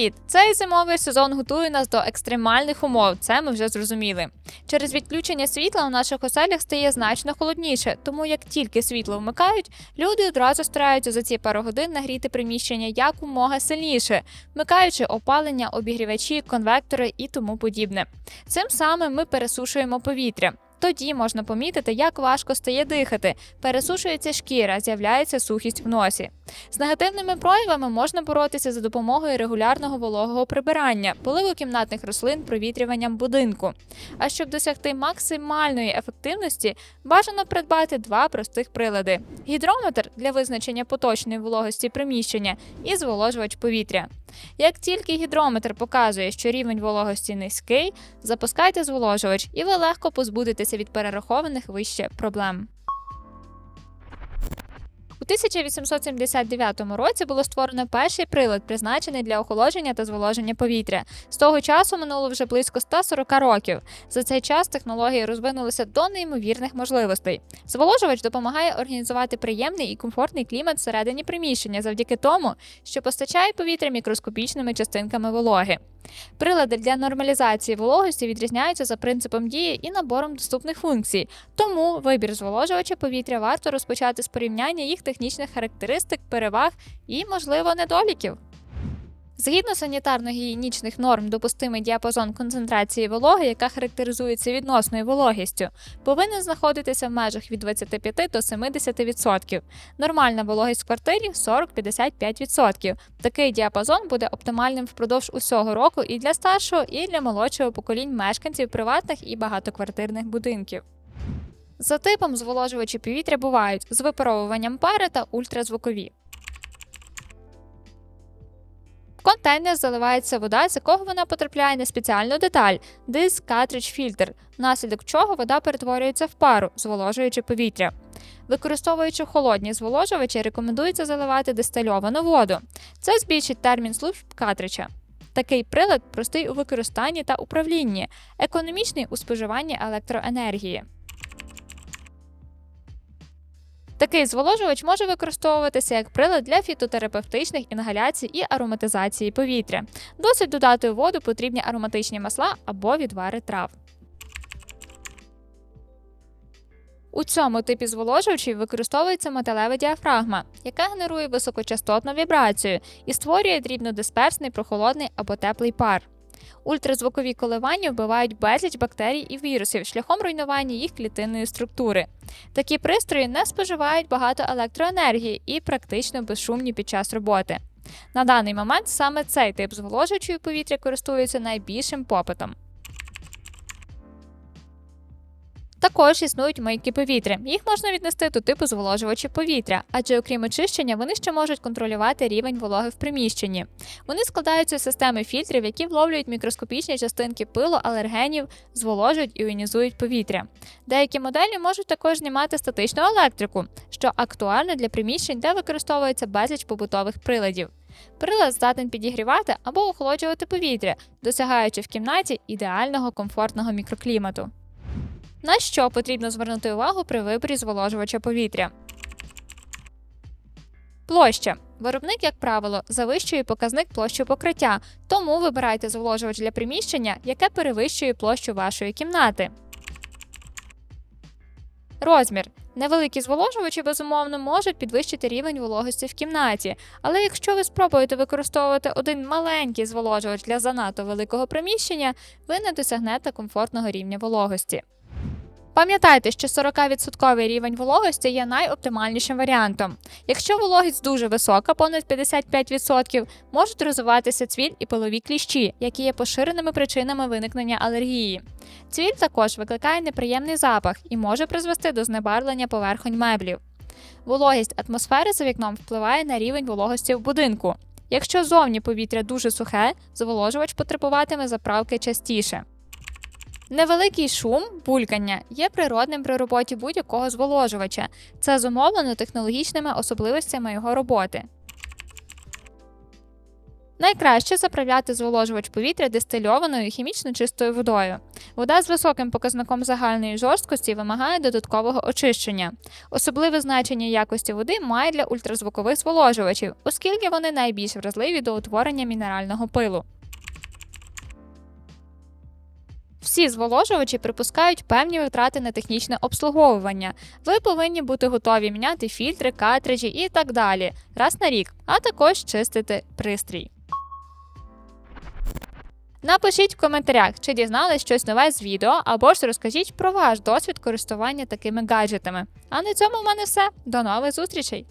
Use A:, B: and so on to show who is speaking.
A: Привіт! Цей зимовий сезон готує нас до екстремальних умов. Це ми вже зрозуміли. Через відключення світла у наших оселях стає значно холодніше, тому як тільки світло вмикають, люди одразу стараються за ці пару годин нагріти приміщення якомога сильніше, вмикаючи опалення, обігрівачі, конвектори і тому подібне. Цим самим ми пересушуємо повітря. Тоді можна помітити, як важко стає дихати, пересушується шкіра, з'являється сухість в носі. З негативними проявами можна боротися за допомогою регулярного вологого прибирання, поливу кімнатних рослин, провітрюванням будинку. А щоб досягти максимальної ефективності, бажано придбати два простих прилади: гідрометр для визначення поточної вологості приміщення і зволожувач повітря. Як тільки гідрометр показує, що рівень вологості низький, запускайте зволожувач, і ви легко позбудетеся від перерахованих вище проблем. У 1879 році було створено перший прилад, призначений для охолодження та зволоження повітря. З того часу минуло вже близько 140 років. За цей час технології розвинулися до неймовірних можливостей. Зволожувач допомагає організувати приємний і комфортний клімат всередині приміщення завдяки тому, що постачає повітря мікроскопічними частинками вологи. Прилади для нормалізації вологості відрізняються за принципом дії і набором доступних функцій, тому вибір зволожувача повітря варто розпочати з порівняння їх технічних характеристик, переваг і, можливо, недоліків. Згідно санітарно-гігієнічних норм, допустимий діапазон концентрації вологи, яка характеризується відносною вологістю, повинен знаходитися в межах від 25 до 70%. Нормальна вологість в квартирі 40-55%. Такий діапазон буде оптимальним впродовж усього року і для старшого, і для молодшого поколінь мешканців приватних і багатоквартирних будинків. За типом зволожувачі повітря бувають з випаровуванням пари та ультразвукові. Контейнер заливається вода, з якого вона потрапляє на спеціальну деталь диск картридж фільтр, внаслідок чого вода перетворюється в пару, зволожуючи повітря. Використовуючи холодні зволожувачі, рекомендується заливати дистильовану воду. Це збільшить термін служб картриджа. Такий прилад простий у використанні та управлінні, економічний у споживанні електроенергії. Такий зволожувач може використовуватися як прилад для фітотерапевтичних інгаляцій і ароматизації повітря. Досить додати у воду потрібні ароматичні масла або відвари трав. У цьому типі зволожувачів використовується металева діафрагма, яка генерує високочастотну вібрацію і створює дрібнодисперсний прохолодний або теплий пар. Ультразвукові коливання вбивають безліч бактерій і вірусів шляхом руйнування їх клітинної структури. Такі пристрої не споживають багато електроенергії і практично безшумні під час роботи. На даний момент саме цей тип зволожуючої повітря користується найбільшим попитом. Також існують мийки повітря. Їх можна віднести до типу зволожувачів повітря, адже окрім очищення, вони ще можуть контролювати рівень вологи в приміщенні. Вони складаються з системи фільтрів, які вловлюють мікроскопічні частинки пилу, алергенів, зволожують і іонізують повітря. Деякі моделі можуть також знімати статичну електрику, що актуально для приміщень, де використовується безліч побутових приладів. Прилад здатен підігрівати або охолоджувати повітря, досягаючи в кімнаті ідеального комфортного мікроклімату. На що потрібно звернути увагу при виборі зволожувача повітря? Площа. Виробник, як правило, завищує показник площі покриття, тому вибирайте зволожувач для приміщення, яке перевищує площу вашої кімнати. Розмір. Невеликі зволожувачі, безумовно, можуть підвищити рівень вологості в кімнаті, але якщо ви спробуєте використовувати один маленький зволожувач для занадто великого приміщення, ви не досягнете комфортного рівня вологості. Пам'ятайте, що 40% рівень вологості є найоптимальнішим варіантом. Якщо вологість дуже висока, понад 55%, можуть розвиватися цвіль і полові кліщі, які є поширеними причинами виникнення алергії. Цвіль також викликає неприємний запах і може призвести до знебарвлення поверхонь меблів. Вологість атмосфери за вікном впливає на рівень вологості в будинку. Якщо зовні повітря дуже сухе, зволожувач потребуватиме заправки частіше. Невеликий шум, булькання є природним при роботі будь-якого зволожувача. Це зумовлено технологічними особливостями його роботи. Найкраще заправляти зволожувач повітря дистильованою хімічно чистою водою. Вода з високим показником загальної жорсткості вимагає додаткового очищення. Особливе значення якості води має для ультразвукових зволожувачів, оскільки вони найбільш вразливі до утворення мінерального пилу. Всі зволожувачі припускають певні витрати на технічне обслуговування. Ви повинні бути готові міняти фільтри, картриджі і так далі раз на рік, а також чистити пристрій. Напишіть в коментарях, чи дізнались щось нове з відео, або ж розкажіть про ваш досвід користування такими гаджетами. А на цьому в мене все. До нових зустрічей!